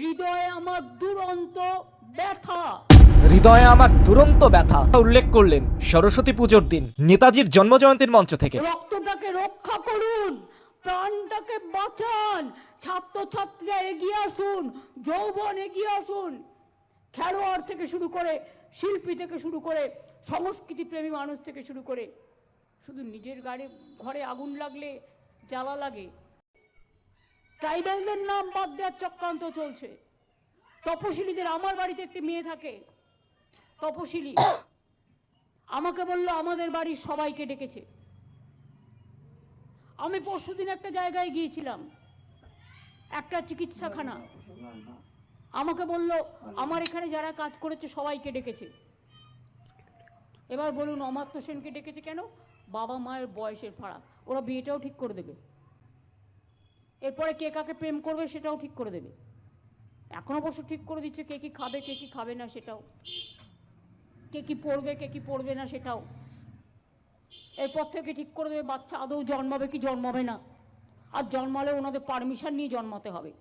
হৃদয়ে আমার দুরন্ত ব্যথা। হৃদয়ে আমার দুরন্ত ব্যথা। উল্লেখ করলেন সরস্বতী পুজোর দিন নেতাজির জন্মজয়ন্তীর মঞ্চ থেকে। রক্তটাকে রক্ষা করুন প্রাণটাকে বাঁচান। ছাত্রছাত্রীরা এগিয়ে আসুন যৌবন এগিয়ে আসুন। খেলোয়াড় থেকে শুরু করে শিল্পী থেকে শুরু করে সংস্কৃতি প্রেমী মানুষ থেকে শুরু করে শুধু নিজের গাড়ি ঘরে আগুন লাগলে জ্বালা লাগে। ট্রাইবেলদের নাম বাদ দেওয়ার চক্রান্ত চলছে। তপশিলীদের আমার বাড়িতে একটি মেয়ে থাকে। তপশিলি আমাকে বলল, আমাদের বাড়ির সবাইকে ডেকেছে। আমি পরশুদিন একটা জায়গায় গিয়েছিলাম। একটা চিকিৎসাখানা। আমাকে বলল, আমার এখানে যারা কাজ করেছে সবাইকে ডেকেছে। এবার বলুন, অমাত্য সেনকে ডেকেছে কেন? বাবা মায়ের বয়সের ফারাক। ওরা বিয়েটাও ঠিক করে দেবে। এরপরে কে কাকে প্রেম করবে সেটাও ঠিক করে দেবে। এখন অবশ্য ঠিক করে দিচ্ছে কে কি খাবে, কে কি খাবে না সেটাও। কে কি পড়বে, কে কি পড়বে না সেটাও। এরপর থেকে ঠিক করে দেবে, বাচ্চা আদৌ জন্মাবে কি জন্মাবে না। আর জন্মালে ওনাদের পারমিশন নিয়ে জন্মাতে হবে।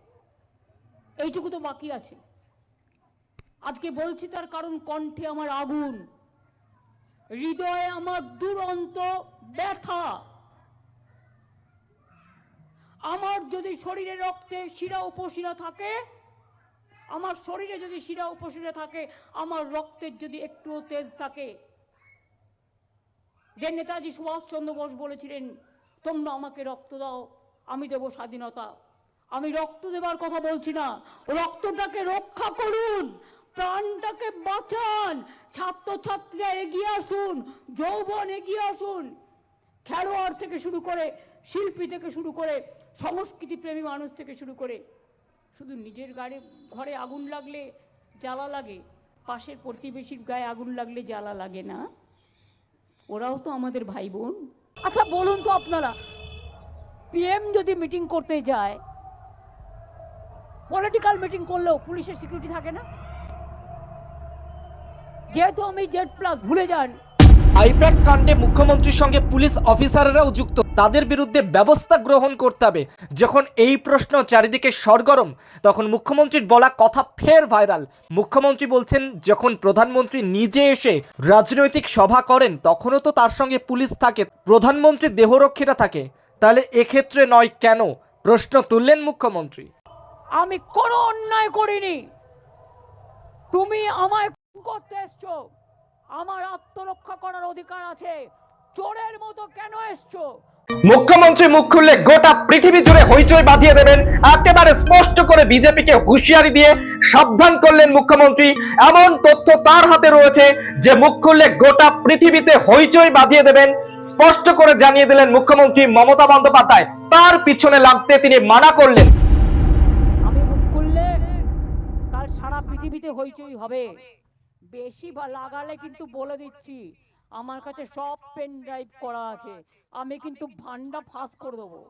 এইটুকু তো বাকি আছে। আজকে বলছি তার কারণ, কণ্ঠে আমার আগুন। হৃদয়ে আমার দুরন্ত ব্যথা। আমার যদি শরীরে রক্তে শিরা উপশিরা থাকে, আমার শরীরে যদি শিরা উপশিরা থাকে, আমার রক্তের যদি একটুও তেজ থাকে। যে নেতাজি সুভাষচন্দ্র বোস বলেছিলেন, তোমরা আমাকে রক্ত দাও, আমি দেব স্বাধীনতা। আমি রক্ত দেবার কথা বলছি না। রক্তটাকে রক্ষা করুন, প্রাণটাকে বাঁচান। ছাত্রছাত্রীরা এগিয়ে আসুন, যৌবন এগিয়ে আসুন। খেলোয়াড় থেকে শুরু করে শিল্পী থেকে শুরু করে সংস্কৃতি প্রেমী মানুষ থেকে শুরু করে, শুধু নিজের গাড়ি, ঘরে আগুন লাগলে জ্বালা লাগে, পাশের প্রতিবেশীর গায়ে আগুন লাগলে জ্বালা লাগে না? ওরাও তো আমাদের ভাই বোন আচ্ছা বলুন তো আপনারা পিএম যদি মিটিং করতে যায় পলিটিক্যাল মিটিং করলেও পুলিশের সিকিউরিটি থাকে না? যেহেতু আমি জেড প্লাস ভুলে যান আইপ্যাক কাণ্ডে মুখ্যমন্ত্রীর সঙ্গে পুলিশ অফিসাররাও যুক্ত। তাদের বিরুদ্ধে ব্যবস্থা গ্রহণ করতে হবে। যখন এই প্রশ্ন চারিদিকে সরগরম, তখন মুখ্যমন্ত্রীর বলা কথা ফের ভাইরাল। মুখ্যমন্ত্রী বলছেন, যখন প্রধানমন্ত্রী নিজে এসে রাজনৈতিক সভা করেন, তখনও তো তার সঙ্গে পুলিশ থাকে। প্রধানমন্ত্রী দেহরক্ষীরা থাকে। তাহলে এক্ষেত্রে নয় কেন? প্রশ্ন তুললেন মুখ্যমন্ত্রী। আমি কোনো অন্যায় করিনি। তুমি আমায় করতে এসছো। আমার আত্মরক্ষা করার অধিকার আছে। চোরের মতো কেন এসছো? মুখ্যমন্ত্রী মুখ খুললে গোটা পৃথিবী জুড়ে হইচই বাঁধিয়ে দেবেন একেবারে স্পষ্ট করে বিজেপিকে হুঁশিয়ারি দিয়ে সাবধান করলেন মুখ্যমন্ত্রী। এমন তথ্য তার হাতে রয়েছে যে মুখ খুললে গোটা পৃথিবীতে হইচই বাঁধিয়ে দেবেন স্পষ্ট করে জানিয়ে দিলেন মুখ্যমন্ত্রী মমতা বন্দ্যোপাধ্যায়। তার পিছনে লাগতে তিনি মানা করলেন। আমি মুখ খুললে কাল সারা পৃথিবীতে হইচই হবে। বেশি বা লাগালে কিন্তু বলে দিচ্ছি। আমার কাছে সব পেন ড্রাইভ করা আছে। আমি কিন্তু ভান্ডা ফাঁস করে দেবো।